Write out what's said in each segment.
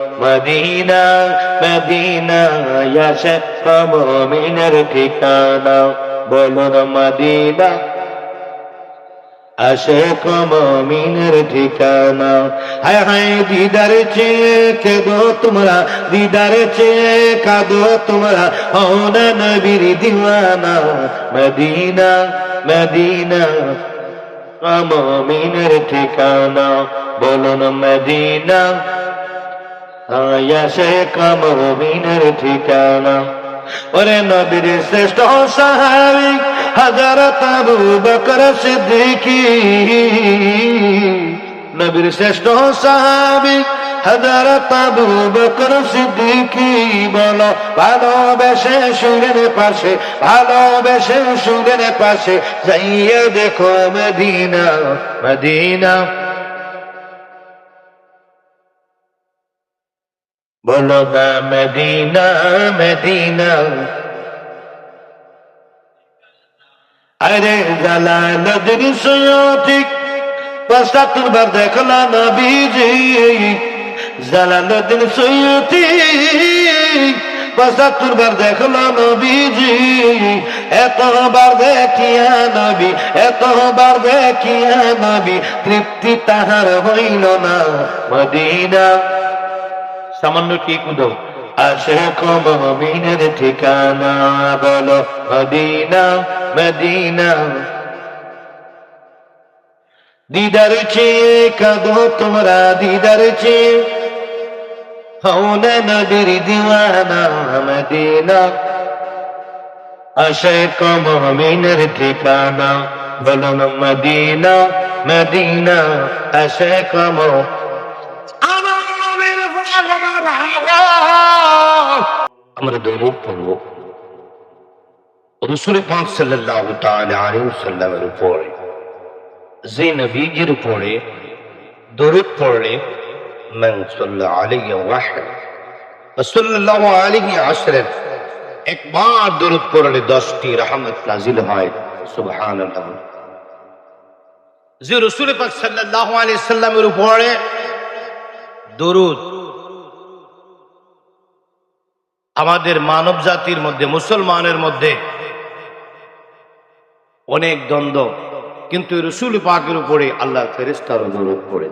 Medina Medina ইয়াশক মুমিনের ঠিকানা। বলুন মদিনা আশেক মমিনের ঠিকানা। হায় হায় দিদার চেয়ে কেদো তোমরা, দিদার চেয়ে কাদো তোমরা হওনা নবীর দিওয়ানা। মদিনা মদিনা মমিনের ঠিকানা। বলুন মদিনা আয়া শেখ মমিনের ঠিকানা। ওরে নবীর শ্রেষ্ঠ সাহাবি হাজারত আবু বকর সিদ্দিকি। নবীর শ্রেষ্ঠ সাহাবি হাজারত আবু বকর সিদ্দিকি। বলো, ভালোবেসে সুরের পাশে, ভালোবেসে সুরের পাশে, যাইয়া দেখো মদিনা মদিনা। বলো না মদিনা মদিনা। আরে জালা নদীর সয়ঠিক পাঁচটা বার দেখলা নবীজি। জালা নদীর সয়ঠিক পঁচাত্তর দেখল নবীজি। এতবার দেখিয়া নবী, এতবার দেখিয়া নবী, তৃপ্তি তাহার হইল না মদিনা। সামান্য কি আশেখ মমিনের ঠিকানা বলো, মদিনা মদিনা। দিদার চেয়ে কাঁদো তোমরা, দিদার চেয়ে। হৌনা নবীর দিওয়ানা, মদিনা। আশেখ মমিনের ঠিকানা বলো, মদিনা মদিনা। আশেখ মমিন আমরা দৌড় পড়ব রসুল পাক সাল্লাহ সাল্লামের উপরে যে নবীজির উপরে দরুদ পড়লে من صلى عليه واحد صلى الله عليه عشرة একবার দরুদ পড়লে দশটি রহমত নাজিল হয় সুবহানাল্লাহ যে রসুল পাক সাল্লাল্লাহু আলাইহি সাল্লামের উপরে দরুদ আমাদের মানব জাতির মধ্যে, মুসলমানের মধ্যে অনেক দ্বন্দ্ব। কিন্তু রসুল পাকের উপরে আল্লাহ ফেরেস্তার অনুরোধ করে।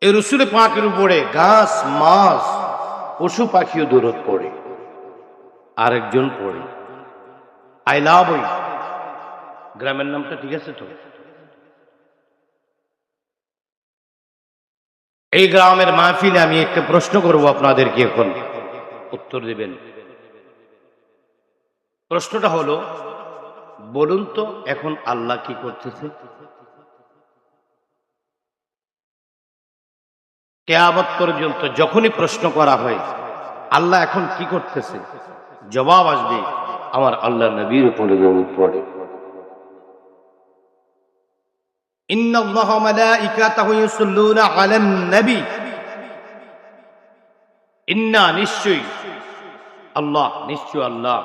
এই রসুল পাকের উপরে গাছ, মাছ, পশু পাখিও দূরত পড়ে। আরেকজন পড়ে। আই লাভ গ্রামের নামটা ঠিক আছে তো? এই গ্রামের মাহফিলে আমি একটা প্রশ্ন করব আপনাদেরকে এখন। উত্তর দিবেন। প্রশ্নটা হলো, বলুন তো এখন আল্লাহ কি করতেছে? কেয়ামত পর্যন্ত যখনই প্রশ্ন করা হয়, আল্লাহ এখন কি করতেছে? জবাব আসবে আমার আল্লাহ নবীর উপরে পড়ে إن الله وملائكته يصلون على النبي ইন্না নিশ্চয়ই আল্লাহ নিশ্চয় আল্লাহ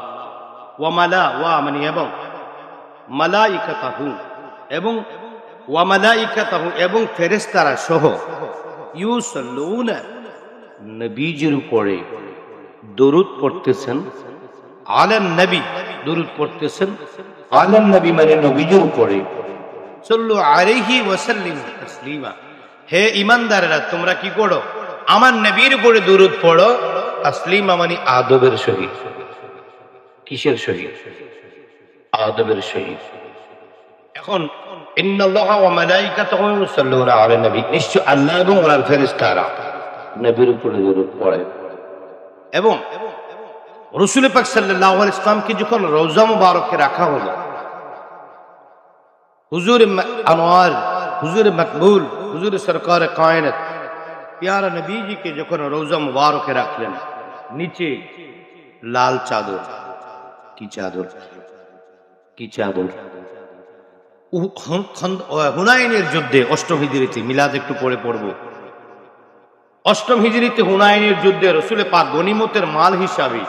ওয়ামালা ওয়া মানে এবং মালাইকাতাহু এবং ওয়ামালাইকাতাহু এবং ফেরেশতারা সহ ইউসাল্লুনা নবীজির উপরে দরুদ পড়তেছেন আলেন নবী দরুদ পড়তেছেন আলেন নবী মানে নবীজির উপরে সল্লু আলাইহি ওয়াসাল্লিম তাসলিমা। হে ইমানদারেরা, তোমরা কি করো? আমার নবীর উপরে দরুদ পড়ো। তাসলিমা মানে আদবের সহিত। কিসের সহিত? আদবের সহিত। এখন নিশ্চয় আল্লাহ এবং ওনার ফেরেশতারা নবীর উপরে দরুদ পড়ে। এবং রসুল পাক আলাইহি ইসলামকে যখন রওজা মুবারকে রাখা হলো হুজুর আনোয়ার, হুজুর মকবুল, হুজুর সরকার কায়নাত। প্যারা নবীজিকে যখন রোজা মুবারকে রাখলেন, নিচে লাল চাদর। কি চাদর? কি চাদর? হুনাইনের যুদ্ধে, অষ্টম হিজড়িতে মিলাদ একটু পরে পড়ব। অষ্টম হিজড়িতে হুনাইনের যুদ্ধে রসুলে পাক গনিমতের মাল হিসাবে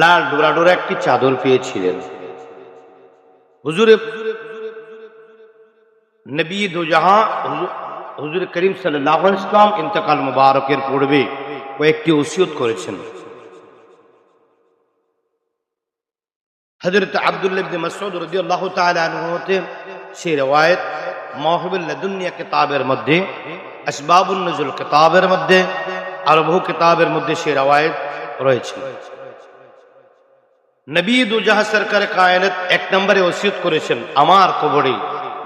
লাল ডোরা ডোরা একটি চাদর পেয়েছিলেন। হুজুরে নবী দু জাহাঁ হুজুর করিম সাল্লাহ ইসলাম ইন্তকাল মুবারকের পূর্বে কয়েকটি ওসিয়ত করেছেন হজরত আব্দুল্লাহ ইবনে মাসউদ রাদিয়াল্লাহু তাআলা আনহু হতে সেই রওয়ায়াত মাওহিবুল লাদুনিয়া কিতাবের মধ্যে আসবাবুন নুজুল কিতাবের মধ্যে আর বহু কিতাবের মধ্যে সেই রওয়ায়াত রয়েছে নবী দুজাহা সরকার কায়নাত এক নম্বরে ওসিয়ত করেছেন আমার কবরে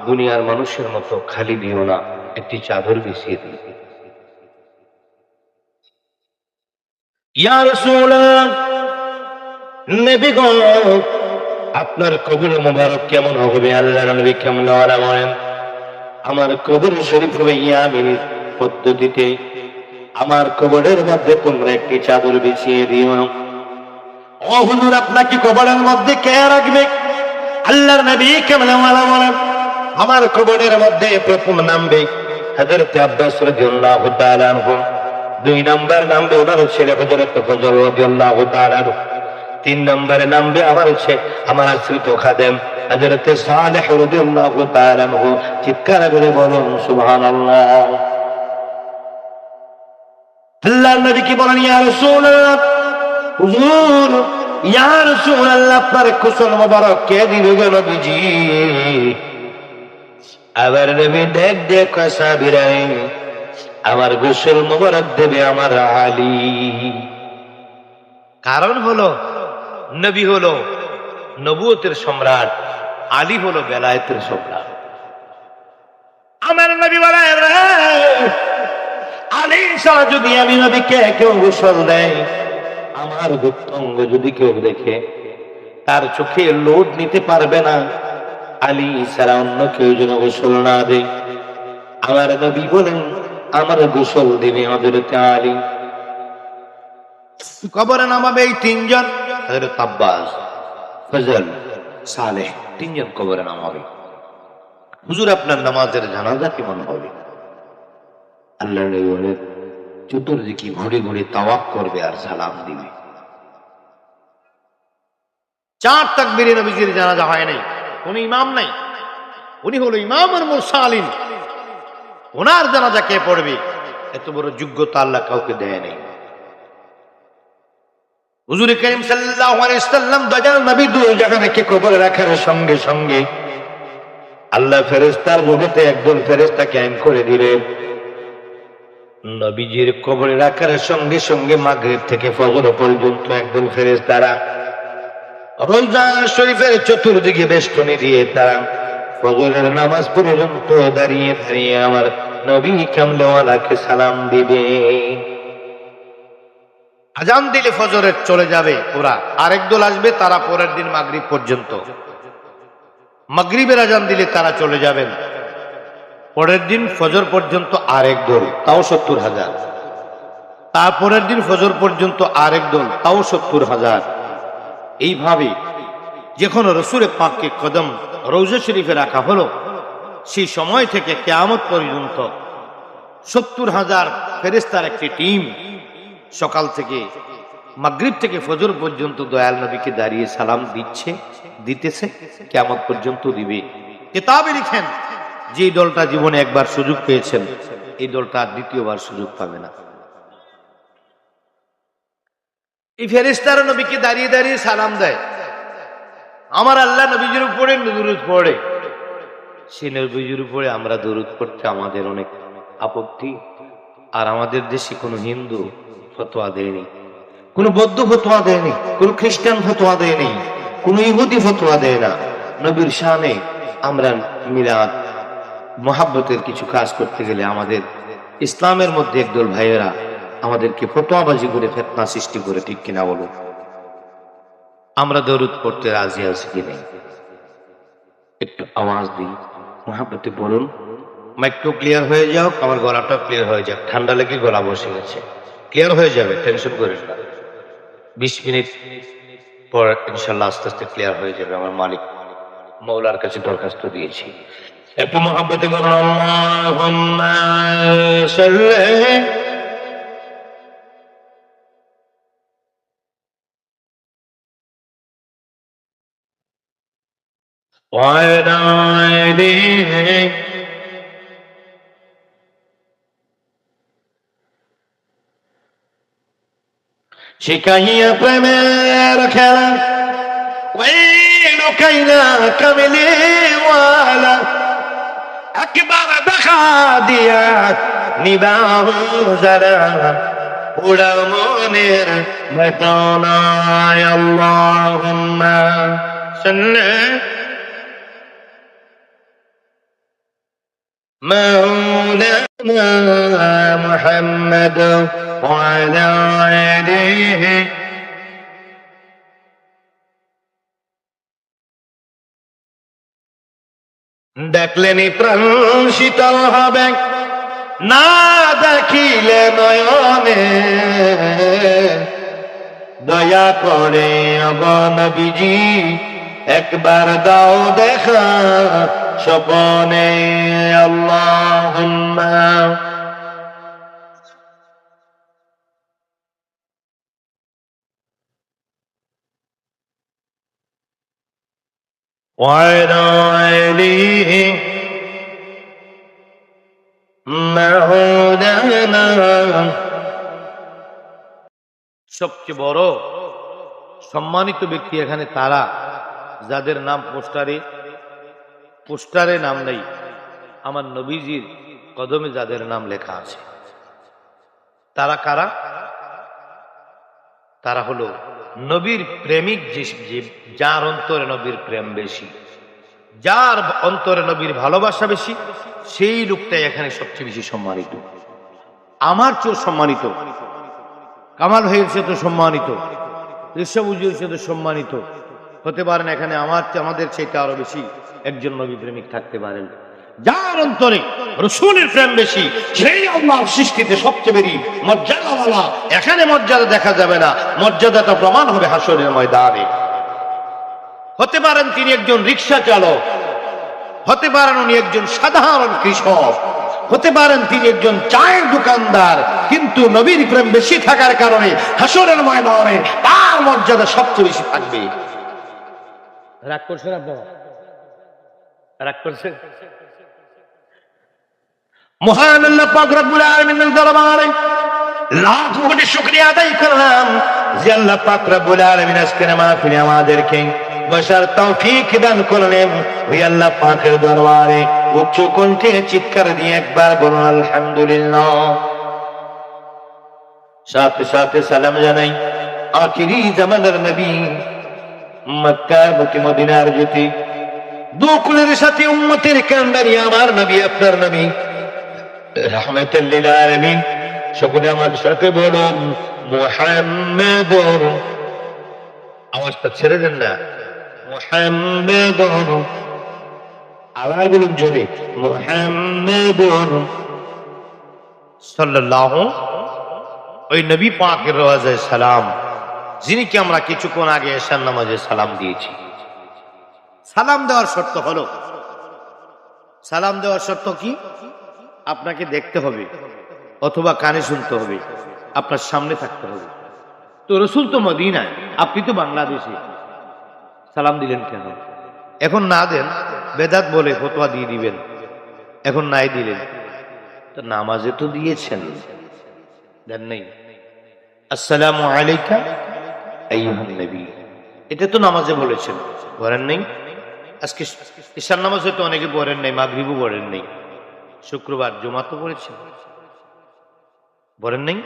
দুনিয়ার মানুষের মতো খালি দিও না, একটি চাদর বিছিয়ে গো আপনার কবর মোবারক কেমন হবে? আল্লাহ নবী কেমন বলেন আমার কবর শরীফ হবে ইয়ামিন পদ্ধতিতে। আমার কবরের মধ্যে তোমরা একটি চাদর বিছিয়ে দিও। ও হুজুর আপনাকে কবরের মধ্যে কে রাখবে? আল্লাহর নবী কেমন বলেন আমার কবরের মধ্যে প্রথম নামবে হযরত আব্বাস রাদিয়াল্লাহু তাআলা আনহু। দুই নাম্বার নামবে ওনার ছেলে হযরত ফজল রাদিয়াল্লাহু তাআলা আনহু। তিন নম্বরে নামবে আমার হচ্ছে আমার আশ্রিত খাদেম হযরত সালেহ রাদিয়াল্লাহু তাআলা আনহু। চিৎকার করে বলুন, সুবহানাল্লাহ। আল্লাহর নবী কি বলেন, ইয়া রাসূলুল্লাহ হুজুর, ইয়া রাসূলুল্লাহ, আপনার কুশল মোবারক কে দিবে নবীজি? আবার নবী দেখ দেখ আমার গোসল মোবারক দেবে আমার আলী। কারণ হলো, নবী হলো নবুয়তের সম্রাট, আলী হলো বেলায়েতের সম্রাট। আমার নবী বলে, আলী ছাড়া যদি আমি নবীকে কেউ গোসল দেয়, আমার গুপ্তঙ্গ যদি কেউ দেখে, তার চোখে লোড নিতে পারবে না। আলী ছাড়া অন্য কেউ যেন গোসল না দেয়। আমার নবী বলেন আমার গোসল দেবে হজরতে আলী। কবরে নামাবে এই তিনজন? হজরত আব্বাস ফজল সালেহ তিনজন কবরে নামাবে। হুজুর আপনার নামাজের জানাজা কেমন হবে? আল্লাহ নবী বলেন চতুর্দিকে ঘুরে ঘুরে তাওয়াক করবে আর সালাম দিবে। চার তাকবীরে নবীজির জানাজা হয় নাই। কোন ইমাম নাই। উনি হলো ইমাম আর মুরসালিন। ওনার জানাজা কে পড়বে? এত বড় যোগ্যতা আল্লাহ কাউকে দেয় নাই। সঙ্গে সঙ্গে আল্লাহ ফেরেশতার করে দিলেন। নবীজির কবরে রাখার সঙ্গে সঙ্গে মাগরিব থেকে ফজর পর্যন্ত একজন ফেরেশতারা রোজা শরীফের চতুর্দিকে বেষ্টনী দিয়ে তারা ফজরের নামাজ পর্যন্ত দাঁড়িয়ে দাঁড়িয়ে আমার নবী কামলেওয়ালাকে সালাম দিবে। আজান দিলে ফজরের চলে যাবে ওরা। আরেক দল আসবে, তারা পরের দিন মাগরিব পর্যন্ত। মাগরিবের আজান দিলে তারা চলে যাবেন। পরের দিন ফজর পর্যন্ত আরেক দল, তাও সত্তর হাজার। তারপরের দিন ফজর পর্যন্ত আরেক দল, তাও সত্তর হাজার। এইভাবে যখন রসুরে পাককে কদম রৌজা শরীফে রাখা হলো, সেই সময় থেকে কেয়ামত পর্যন্ত সত্তর হাজার ফেরেস্তার একটি টিম সকাল থেকে মাগরিব থেকে ফজর পর্যন্ত দয়াল নবীকে দাঁড়িয়ে সালাম দিচ্ছে, দিতেছে কেমন পর্যন্ত দিবে। কিতাবে লিখেন, যে দলটা জীবনে একবার সুযোগ পেয়েছেন, এই দলটা দ্বিতীয়বার সুযোগ পাবে না। এই ফেরেস্তার নবীকে দাঁড়িয়ে দাঁড়িয়ে সালাম দেয়। আমার আল্লাহ নবীজির উপরে দরুদ পড়ে। সে নবীজির উপরে আমরা দরুদ পড়তে আমাদের অনেক আপত্তি। আর আমাদের দেশে কোনো হিন্দু ফতোয়া দেয়নি, কোনো বৌদ্ধ ফতোয়া দেয়নি, কোনো খ্রিস্টান ফতোয়া দেয়নি, কোনো ইহুদি ফতোয়া দেয় না। নবীর শানে আমরা মিলাদ, মহাব্বতের কিছু কাজ করতে গেলে আমাদের ইসলামের মধ্যে একদল ভাইয়েরা আমাদেরকে ফতোয়াবাজি করে ফেতনা সৃষ্টি করে, ঠিক কিনা বলো আমরা দরুদ পড়তে রাজি আছি কি নেই? একটু আওয়াজ দিই, মহাব্বতে বলুন। মাইকটু ক্লিয়ার হয়ে যাও আমার গলাটা ক্লিয়ার হয়ে যাক। ঠান্ডা লেগে গলা বসে গেছে। ক্লিয়ার হয়ে যাবে টেনশন করিস না। বিশ মিনিট পর ইনশাল্লাহ আস্তে আস্তে ক্লিয়ার হয়ে যাবে আমার মালিক। মৌলার কাছে দরখাস্ত দিয়েছি। একটু মহাব্বতে বলুন وعن أيديهم শিখাইয়া প্রেমের খেলা লুকাইনা কামিলিওয়ালা একবার দেখা দিয়া নিবাহ যারা উড়া মনের বেতনায় আল্লাহ সন্ন্যাস مولانا محمد وعلى آله দেখলেনি প্রাণ শীতল হবে না দেখিলে নয়নে দয়া করে অবনবীজি একবার দাও দেখা স্বপনে আল্লাহ وعلى آله مولانا সবচেয়ে বড় সম্মানিত ব্যক্তি এখানে তারা যাদের নাম পোস্টারে পোস্টারে নাম নেই, আমার নবীজির কদমে যাদের নাম লেখা আছে। তারা কারা? তারা হলো নবীর প্রেমিক যে যার অন্তরে নবীর প্রেম বেশি, যার অন্তরে নবীর ভালোবাসা বেশি, সেই লোকটাই এখানে সবচেয়ে বেশি সম্মানিত। আমার চেয়েও সম্মানিত। কামাল ভাইয়ের সে তো সম্মানিত। ঋষভুজির সে তো সম্মানিত। হতে পারেন, এখানে আমার আমাদের চাইতে আরও বেশি একজন নবী প্রেমিক থাকতে পারেন। যার অন্তরে রসুলের প্রেম বেশি, সেই আল্লাহ সৃষ্টিতে সবচেয়ে বেশি মর্যাদাওয়ালা। এখানে মর্যাদা দেখা যাবে না, মর্যাদাটা প্রমাণ হবে হাসরের ময়দানে। হতে পারেন তিনি একজন রিক্সা চালক, হতে পারেন উনি একজন সাধারণ কৃষক, হতে পারেন তিনি একজন চায়ের দোকানদার, কিন্তু নবীর প্রেম বেশি থাকার কারণে হাসরের ময়দানে তার মর্যাদা সবচেয়ে বেশি থাকবে। রাগ করছেন আপনারা? রাগ করছেন? মহান আল্লাহ পাক রব্বুল আলামিনের দরবারে লাখ কোটি শুকরিয়া আদায় করলাম যে আল্লাহ পাক রব্বুল আলামিন আজকের মাহফিলে আমাদেরকে বসার তৌফিক দান করলেন। ওই আল্লাহ পাকের দরবারে উচ্চ কণ্ঠে চিৎকার দিয়ে একবার বলুন, আলহামদুলিল্লাহ। সাথে সাথে সালাম জানাই, আখিরি জামানার নবী মক্কার মদিনার সাথে উম্মতের আমার নবী, আপনার সকলে আমার সাথে বলুন আওয়াজটা ছেড়ে দেন না। মোহাম্মদ আবার বলুন জোরে মোহাম্মদ সাল্লাল্লাহু ওই নবী পাকের রাজে সালাম। যিনি কি আমরা কিছুক্ষণ আগে এশার নামাজে সালাম দিয়েছি। সালাম দেওয়ার শর্ত হলো। সালাম দেওয়ার শর্ত কি? আপনাকে দেখতে হবে অথবা কানে শুনতে হবে। আপনার সামনে থাকতে হবে। তো রসুল তো মদিনায়, আপনি তো বাংলাদেশে। সালাম দিলেন কেন? এখন না দেন, বেদাত বলে ফতোয়া দিয়ে দিবেন। এখন নাই দিলেন। তো নামাজে তো দিয়েছেন। দেন নেই। আসসালামু আলাইকা। আইয়ুহান এটা তো নামাজে বলেছেন। বলেন নেই? আজকে ঈশান নামাজ হয়তো অনেকে পড়েন মাগরিবও পড়েন নেই। শুক্রবার জমা তো পড়েছেন। বলেন নেই?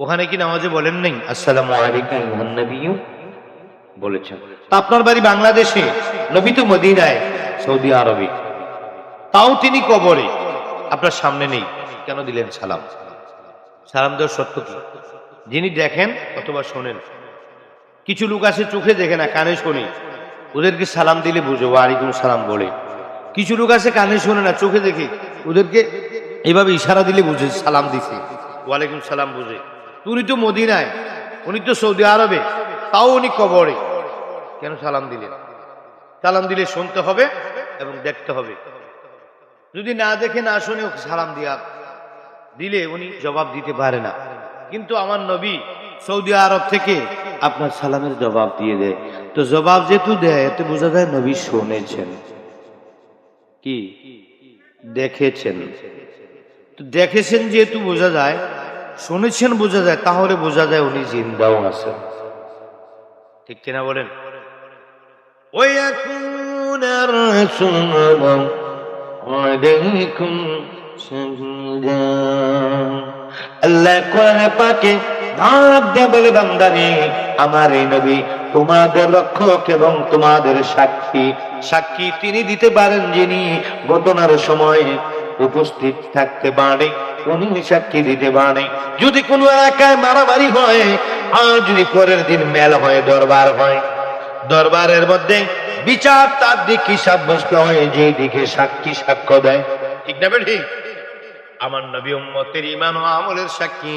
ওখানে কি নামাজে বলেন নেই? আসসালামু আলাইকা আইয়ুহান বলেছেন। তা আপনার বাড়ি বাংলাদেশে? নবী তো মদিনায়, সৌদি আরবে। তাও তিনি কবরে। আপনার সামনে নেই। কেন দিলেন সালাম? সালাম দেওয়ার সত্য যিনি দেখেন অথবা শোনেন। কিছু লোক আছে চোখে দেখে না, কানে শোনে। ওদেরকে সালাম দিলে বুঝো, ওয়ালাইকুম সালাম বলে। কিছু লোক আছে কানে শোনে না, চোখে দেখে। ওদেরকে এইভাবে ইশারা দিলে বুঝে, সালাম দিছে। ওয়ালাইকুম সালাম বুঝে। উনি তো মদিনায়, উনি তো সৌদি আরবে, তাও উনি কবরে। কেন সালাম দিলেন? সালাম দিলে শুনতে হবে এবং দেখতে হবে। যদি না দেখে, না শুনে সালাম দিয়া দিলে উনি জবাব দিতে পারে না। কিন্তু আমার নবী সৌদি আরব থেকে আপনার সালামের জবাব দিয়ে দেয়। তো জবাব যেহেতু দেয়, এতে বোঝা যায় নবী শুনেছেন। কি? দেখেছেন। তো দেখেছেন যেহেতু বোঝা যায়, শুনেছেন বোঝা যায়, তাহলে বোঝা যায় উনি জিন্দাও আছেন। ঠিক কিনা বলেন? ওই আল্লাহ কোরআনে পাকে আমার এই নবী তোমাদের রক্ষক এবং তোমাদের সাক্ষী। সাক্ষী তিনি দিতে পারেন যিনি ঘটনার সময় উপস্থিত থাকতে পারে, উনি সাক্ষী দিতে পারে। যদি কোনো এলাকায় মারামারি হয়, আর যদি পরের দিন মেল হয়, দরবার হয়, দরবারের মধ্যে বিচার তার দিকে সাব্যস্ত হয় যে দিকে সাক্ষী সাক্ষ্য দেয়। ঠিক না ঠিক আমার নবী উম্মতের ইমান ও আমলের সাক্ষী।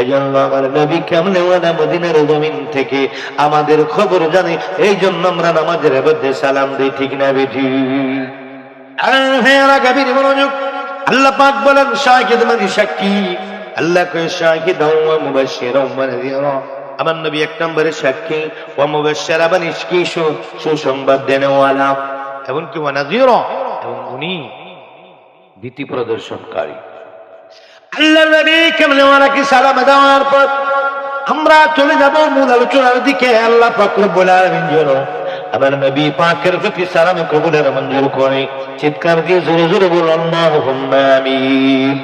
এই জন্য আমার নবী কেমনে ওয়ানা মদিনার জমিন থেকে আমাদের খবর জানে? এই জন্য আমরা নামাজের মধ্যে সালাম দিই ঠিক না বেঠি? মনোযোগ। আল্লাহ পাক বলেন শাহিদ মানে সাক্ষী। আল্লাহ কয়ে শাহিদ আমার নবী এক নম্বরে সাক্ষী ও মুবাশশির আবার ইসকি সুসংবাদ দেনেওয়ালা? এমনকি ওয়ানাজির এবং উনি ভীতি প্রদর্শনকারী। আল্লাহ নবী কেমন ওনাকে সালাম দেওয়ার পর আমরা চলে যাব মূল আলোচনার দিকে। আল্লাহ পাকুর বলার যেন আমার নবী পাকের প্রতি সালাম কবুলের মঞ্জুর করে। চিৎকার দিয়ে জোরে জোরে বলুন, আল্লাহুম্মা আমিন।